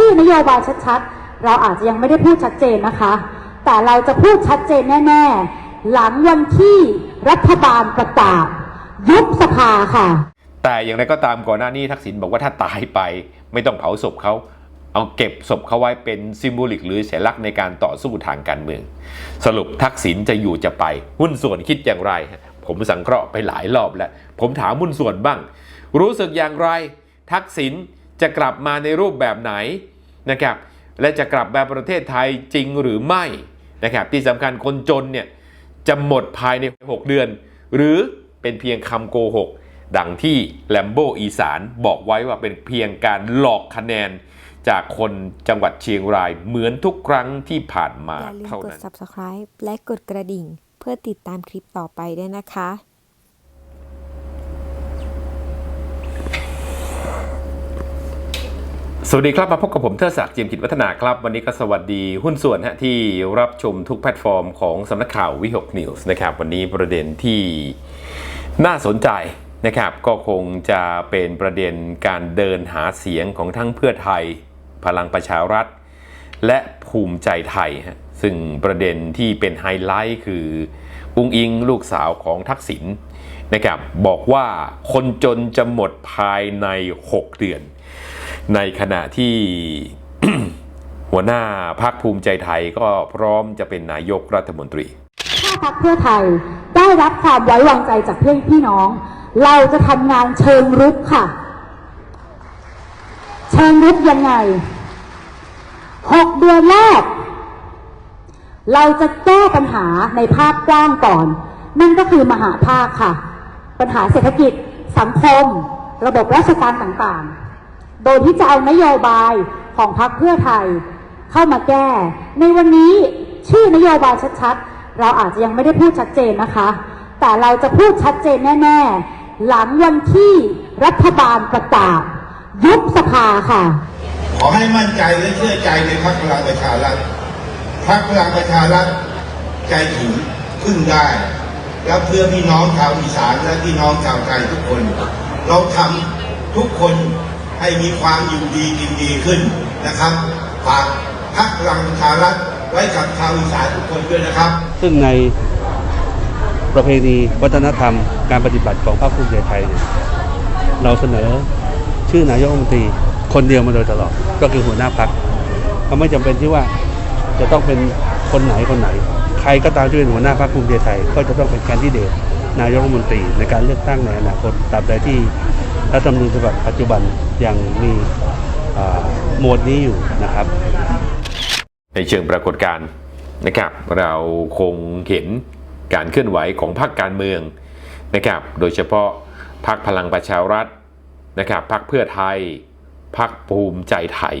ชื่อนโยบายชัดๆ เราอาจจะยังไม่ได้พูดชัดเจนนะคะ แต่เราจะพูดชัดเจนแน่ ๆ หลังวันที่รัฐบาลประกาศยุบสภาค่ะ แต่อย่างไรก็ตามก่อนหน้านี้ทักษิณบอกว่าถ้าตายไปไม่ต้องเผาศพเขาเอาเก็บศพเขาไว้เป็นซิมโบลิกหรือสัญลักษณ์ในการต่อสู้ทางการเมือง สรุปทักษิณจะอยู่จะไป หุ้นส่วนคิดอย่างไร ผมสังเคราะห์ไปหลายรอบแล้ว ผมถามหุ้นส่วนบ้าง รู้สึกอย่างไร ทักษิณ จะกลับมาในรูปแบบไหนนะครับและจะกลับมาประเทศไทยจริงหรือไม่นะครับที่สำคัญคนจนเนี่ยจะหมดภายใน 6 เดือน หรือเป็นเพียงคำโกหก ดังที่แลมโบอีสานบอกไว้ว่าเป็นเพียงการหลอกคะแนน จากคนจังหวัดเชียงรายเหมือนทุกครั้งที่ผ่านมาอย่าลืมเท่านั้น subscribe และกดกระดิ่ง เพื่อติดตามคลิปต่อไปด้วยนะคะ สวัสดีครับ มาพบกับผมเทอศักดิ์เจียมกิจวัฒนาครับ วันนี้ก็สวัสดีหุ้นส่วนฮะที่รับชมทุกแพลตฟอร์มของสำนักข่าววิหกนิวส์นะครับ วันนี้ประเด็นที่น่าสนใจนะครับ ก็คงจะเป็นประเด็นการเดินหาเสียงของทั้งเพื่อไทย พลังประชารัฐ และภูมิใจไทยฮะซึ่งประเด็นที่เป็นไฮไลท์คือปุงอิงลูกสาวของทักษิณนะครับบอกว่าคนจนจะหมดภายใน 6 เดือน ในขณะที่หัวหน้าพรรคภูมิใจไทยก็พร้อมจะเป็นนายกรัฐมนตรี ถ้าพักเพื่อไทยได้รับความไว้วางใจจากเพื่อนพี่น้อง เราจะทำงานเชิงรุกค่ะ เชิงรุกยังไงหกเดือนแรก เราจะแก้ปัญหาในภาพกว้างก่อน นั่นก็คือมหาภาคค่ะ ปัญหาเศรษฐกิจ สังคม ระบบราชการต่างๆ โดยที่จะเอานโยบายของพรรคเพื่อไทย เข้ามาแก้ ในวันนี้ชื่อนโยบายชัดๆ เราอาจจะยังไม่ได้พูดชัดเจนนะคะ แต่เราจะพูดชัดเจนแน่ ๆ หลังวันที่รัฐบาลประกาศยุบสภาค่ะ ขอให้มั่นใจและเชื่อใจในพรรคพลังประชารัฐพรรคพลังประชารัฐใจถึงพึ่งได้และเพื่อพี่น้องชาวอีสานและพี่น้องชาวไทยทุกคน เราทำทุกคน ให้มีความอยู่ดีกินดีขึ้นนะครับฝากพรรคพลังประชารัฐไว้กับชาวอีสานทุกคนด้วยนะครับ ซึ่งในประเพณีวัฒนธรรมการปฏิบัติของพรรคภูมิใจไทยเนี่ยเราเสนอชื่อนายกรัฐมนตรีคนเดียวมาโดยตลอดก็คือหัวหน้าพรรคก็ไม่จำเป็นที่ว่าจะต้องเป็นคนไหนคนไหน ใครก็ตามที่เป็นหัวหน้าพรรคภูมิใจไทย ก็จะต้องเป็นแคนดิเดตนายกรัฐมนตรีในการเลือกตั้งในอนาคตตราบใดที่ รัฐธรรมนูญฉบับปัจจุบันยังมีโหมดนี้อยู่นะครับ ในเชิงปรากฏการณ์นะครับ เราคงเห็นการเคลื่อนไหวของพรรคการเมืองนะครับ โดยเฉพาะพรรคพลังประชารัฐนะครับพรรคเพื่อไทยพรรคภูมิใจไทย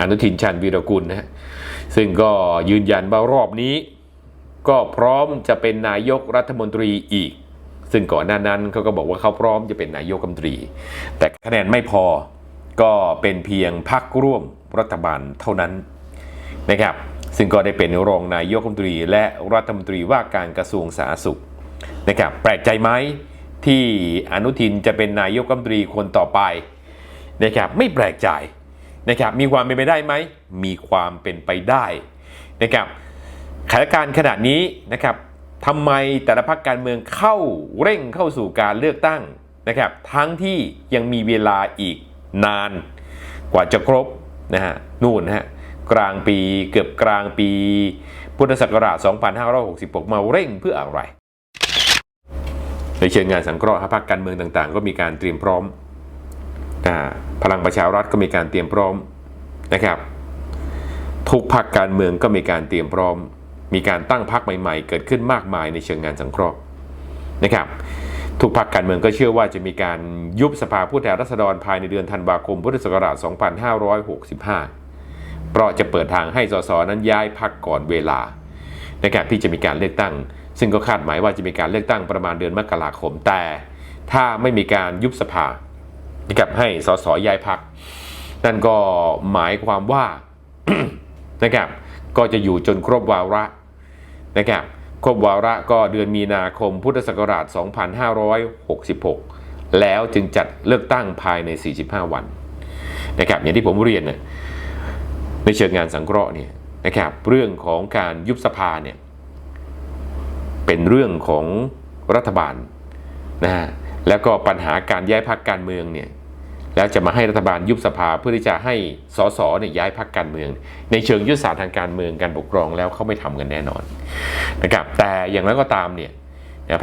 อนุทินชาญวีรกุลนะฮะซึ่งก็ยืนยันว่ารอบนี้ ก็พร้อมจะเป็นนายกรัฐมนตรีอีก ซึ่งก่อนหน้านั้นเขาก็บอกว่าเขาพร้อมจะเป็นนายกรัฐมนตรี แต่คะแนนไม่พอก็เป็นเพียงพรรคร่วมรัฐบาลเท่านั้นนะครับซึ่งก็ได้เป็นรองนายกรัฐมนตรี และรัฐมนตรีว่าการกระทรวงสาธารณสุขนะครับแปลกใจไหมที่อนุทินจะเป็นนายกรัฐมนตรีคนต่อไปนะครับไม่แปลกใจนะครับมีความเป็นไปได้ไหมมีความเป็นไปได้นะครับสถานการณ์ขนาดนี้นะครับ ทำไมแต่ละพรรคการเมืองเข้าเร่งเข้าสู่การเลือกตั้งนะครับ ทั้งที่ยังมีเวลาอีกนานกว่าจะครบนะฮะนู่นฮะกลางปีเกือบกลางปี พุทธศักราช 2566 มาเร่งเพื่ออะไร ในเชิงงานสังเคราะห์พรรคการเมืองต่างๆ ก็มีการเตรียมพร้อมอพลังประชารัฐก็มีการเตรียมพร้อมนะครับ ทุกพรรคการเมืองก็มีการเตรียมพร้อม มีการตั้งพรรคใหม่ๆ เกิดขึ้นมากมายในเชิงงานสังเคราะห์นะครับทุกพรรคการเมืองก็เชื่อว่าจะมีการยุบสภาผู้แทนราษฎรภายในเดือนธันวาคมพุทธศักราช 2565 เพราะจะเปิดทางให้สสนั้นย้ายพรรคก่อนเวลาในการที่จะมีการเลือกตั้ง ซึ่งก็คาดหมายว่าจะมีการเลือกตั้งประมาณเดือนมกราคม แต่ถ้าไม่มีการยุบสภานะครับให้สสย้ายพรรคนั่นก็หมายความว่านะครับก็จะอยู่จนครบวาระ นะครับครบวาระก็เดือนมีนาคมพุทธศักราช 2566 แล้วจึงจัดเลือกตั้งภายใน 45 วันนะครับอย่างที่ผมเรียนเนี่ยในเชิงงานสังเคราะห์เนี่ยนะครับเรื่องของการยุบสภาเนี่ยเป็นเรื่องของรัฐบาลนะฮะแล้วก็ปัญหาการย้ายพักการเมืองเนี่ย แล้วจะมาให้รัฐบาลยุบสภาเพื่อที่จะให้สสเนี่ยย้ายพักการเมือง ในเชิงยุทธศาสตร์ทางการเมืองการปกครองแล้วเขาไม่ทำกันแน่นอนนะครับแต่อย่างไรก็ตามเนี่ย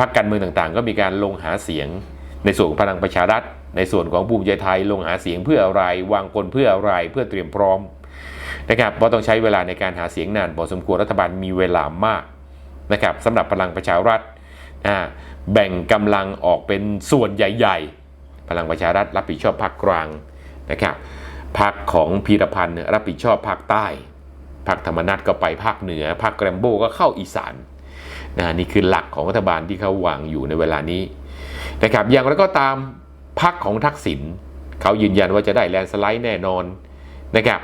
พักการเมืองต่างๆ ก็มีการลงหาเสียงในส่วนของพลังประชารัฐ ในส่วนของภูมิใจไทยลงหาเสียงเพื่ออะไร วางกลเพื่ออะไรเพื่อเตรียมพร้อมนะครับเพราะต้องใช้เวลาในการหาเสียงนานพอสมควรรัฐบาลมีเวลามากนะครับสำหรับพลังประชารัฐอ่าแบ่งกำลังออกเป็นส่วนใหญ่ ๆ พลังประชารัฐรับผิดชอบภาคกลางนะครับภาคของพีรพันธ์รับผิดชอบภาคใต้ภาคธรรมนัตก็ไปภาคเหนือภาคแกรมโบก็เข้าอีสานนะนี่คือหลักของรัฐบาลที่เขาวางอยู่ในเวลานี้นะครับอย่างไรก็ตามพรรคของทักษิณเขายืนยันว่าจะได้แลนสไลด์แน่นอนนะครับ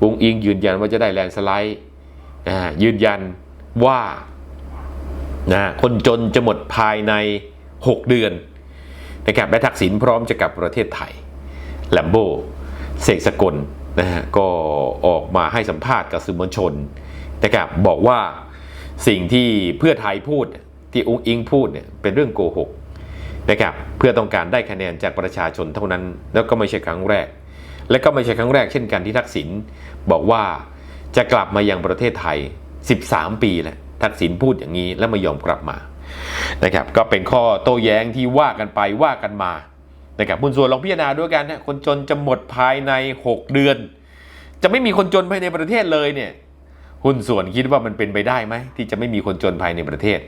บุงอิงยืนยันว่าจะได้แลนสไลด์นะยืนยันว่านะคนจนจะหมดภายใน 6 เดือน นะครับและทักษิณพร้อมจะกลับประเทศไทยแลมโบเสกสกลนะฮะก็ออกมาให้สัมภาษณ์กับสื่อมวลชนนะครับบอกว่าสิ่งที่เพื่อไทยพูดที่อุ้งอิงพูดเนี่ยเป็นเรื่องโกหกนะครับเพื่อต้องการได้คะแนนจากประชาชนเท่านั้น แล้วก็ไม่ใช่ครั้งแรก และก็ไม่ใช่ครั้งแรกเช่นกันที่ทักษิณบอกว่าจะกลับมายังประเทศไทย 13 ปีแล้วทักษิณพูดอย่างนี้แล้วไม่ยอมกลับมา นะครับก็เป็นข้อโต้แย้งที่ว่ากันไปว่ากันมานะครับบุญส่วนลองพิจารณาด้วยกันนะคนจนจะหมดภายใน 6 เดือน จะไม่มีคนจนภายในประเทศเลยเนี่ยหุ้นส่วนคิดว่ามันเป็นไปได้ไหมที่จะไม่มีคนจนภายในประเทศ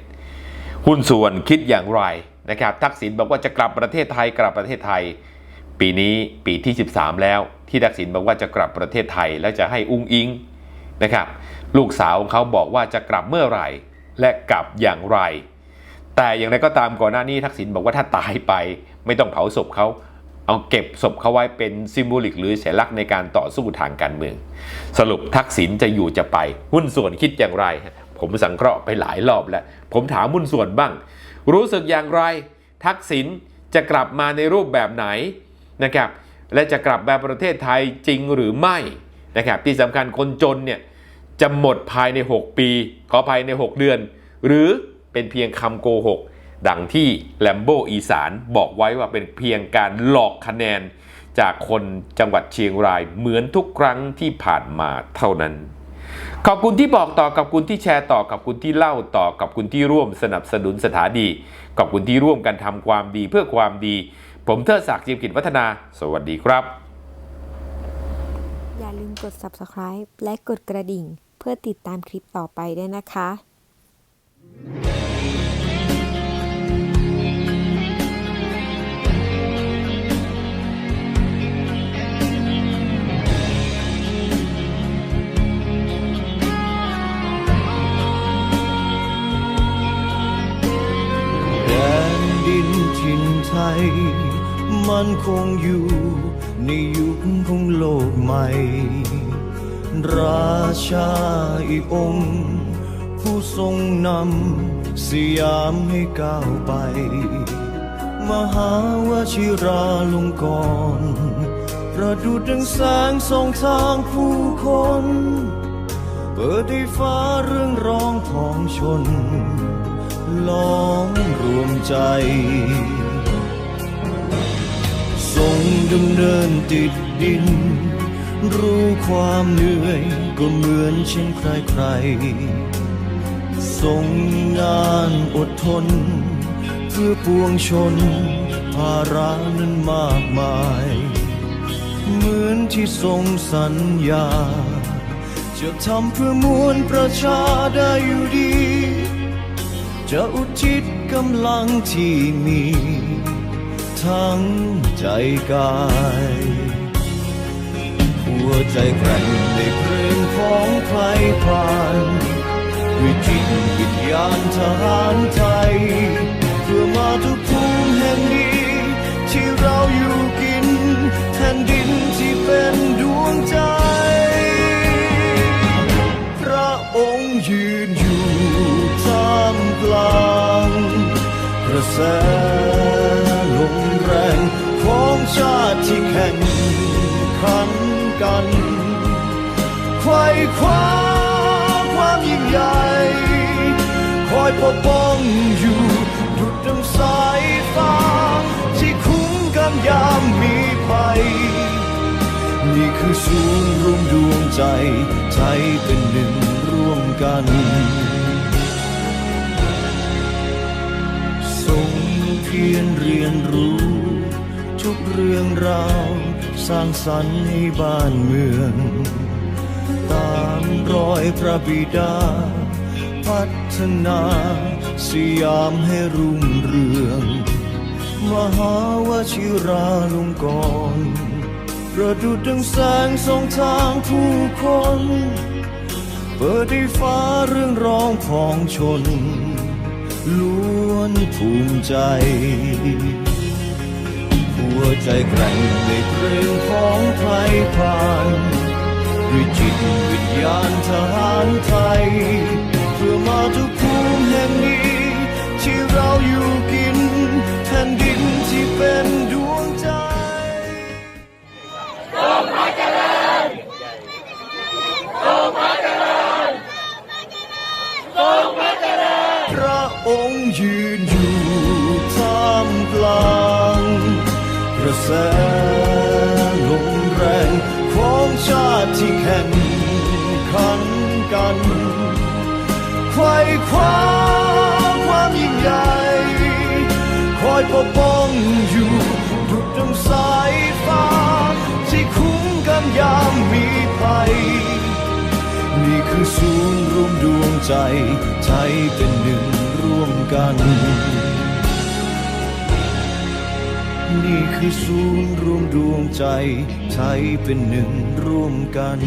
หุ้นส่วนคิดอย่างไรนะครับทักษิณบอกว่าจะกลับประเทศไทยกลับประเทศไทย ปีนี้ปีที่ 13 แล้ว ที่ทักษิณบอกว่าจะกลับประเทศไทย และจะให้อุ้งอิงนะครับลูกสาวของเขาบอกว่าจะกลับเมื่อไหร่ และกลับอย่างไร แต่อย่างไรก็ตามก่อนหน้านี้ทักษิณบอกว่าถ้าตายไปไม่ต้องเผาศพเขาเอาเก็บศพเขาไว้เป็นซิมโบลิกหรือสัญลักษณ์ในการต่อสู้ทางการเมือง สรุปทักษิณจะอยู่จะไป หุ้นส่วนคิดอย่างไร ผมสังเคราะห์ไปหลายรอบแล้ว ผมถามหุ้นส่วนบ้าง รู้สึกอย่างไร ทักษิณจะกลับมาในรูปแบบไหนนะครับและจะกลับมาประเทศไทยจริงหรือไม่นะครับที่สำคัญคนจนเนี่ยจะหมดภายใน 6 ปี ขอภายใน 6 เดือน หรือ เป็นเพียงคำโกหก ดังที่แลมโบอีสานบอกไว้ว่าเป็นเพียงการหลอกคะแนน จากคนจังหวัดเชียงรายเหมือนทุกครั้งที่ผ่านมาเท่านั้น ขอบคุณที่บอกต่อกับคุณที่แชร์ต่อกับคุณที่เล่าต่อกับคุณที่ร่วมสนับสนุนสถานีขอบคุณที่ร่วมกันทำความดีเพื่อความดี ผมเทิดศักดิ์จิมกิจวัฒนา สวัสดีครับ อย่าลืมกด subscribe และกดกระดิ่ง เพื่อติดตามคลิปต่อไปด้วยนะคะ ถิ่นไทย มันคงอยู่ในยุคของโลกใหม่ ราชาอีกองค์ ผู้ทรงนำสยามให้ก้าวไป มหาวชิราลงกรณประดุจดังแสงส่องทางผู้คน เปิดให้ฟ้าเรื่องร้องของชน ล้อมรวมใจทรงดำเนินติดดิน รู้ความเหนื่อยก็เหมือนเช่นใครใครๆ ทรงงานอดทน เพื่อปวงชน ภาระนั้นมากมาย เหมือนที่ทรงสัญญา จะทำเพื่อมวลประชาได้อยู่ดี จะอุทิศกำลังที่มี ทั้งใจกายหัวใจแกร่งในเพลงของใครผ่าน ด้วยจิตวิญญาณทหารไทย เพื่อมาทุกภูมิแห่งนี้ที่เราอยู่กินแผ่นดินที่เป็นดวงใจ พระองค์ยืนอยู่ท่ามกลางกระแสลมแรงของชาติที่แข่งขันกันไขว่คว้า อยปกป้องอยู่ดุดดังสายฟ้าที่คุ้มกันยามมีภัยนี่คือศูนย์รวมดวงใจ ใจเป็นหนึ่งร่วมกันทรงเพียรเรียนรู้ ทุกเรื่องราวสร้างสรรค์ให้บ้านเมือง ตามรอยพระบิดา พัฒนาสยามให้รุ่งเรือง มหาวชิราลงกรณ์ประดุจดังแสงส่องทางผู้คน เปิดให้ฟ้าเรื่องร้องของชน ล้วนภูมิใจ หัวใจแกร่งในเพลงของไทยผ่านด้วยจิตวิญญาณทหารไทย ทุกภูมิแห่งนี้ ที่เราอยู่กินแผ่นดินที่เป็นดวงใจโอพระเจริญโอพระเจริญโอพระเจริญพระองค์ยืนอยู่ท่ามกลางกระแสลมแรงของชาติที่แข่งขันกัน ไขว่คว้าความยิ่งใหญ่คอยปกป้องอยู่ดุจดังสายฟ้า ที่คุ้มกันยามมีภัย นี่คือศูนย์รวมดวงใจใจเป็นหนึ่งร่วมกัน นี่คือศูนย์รวมดวงใจใจเป็นหนึ่งร่วมกัน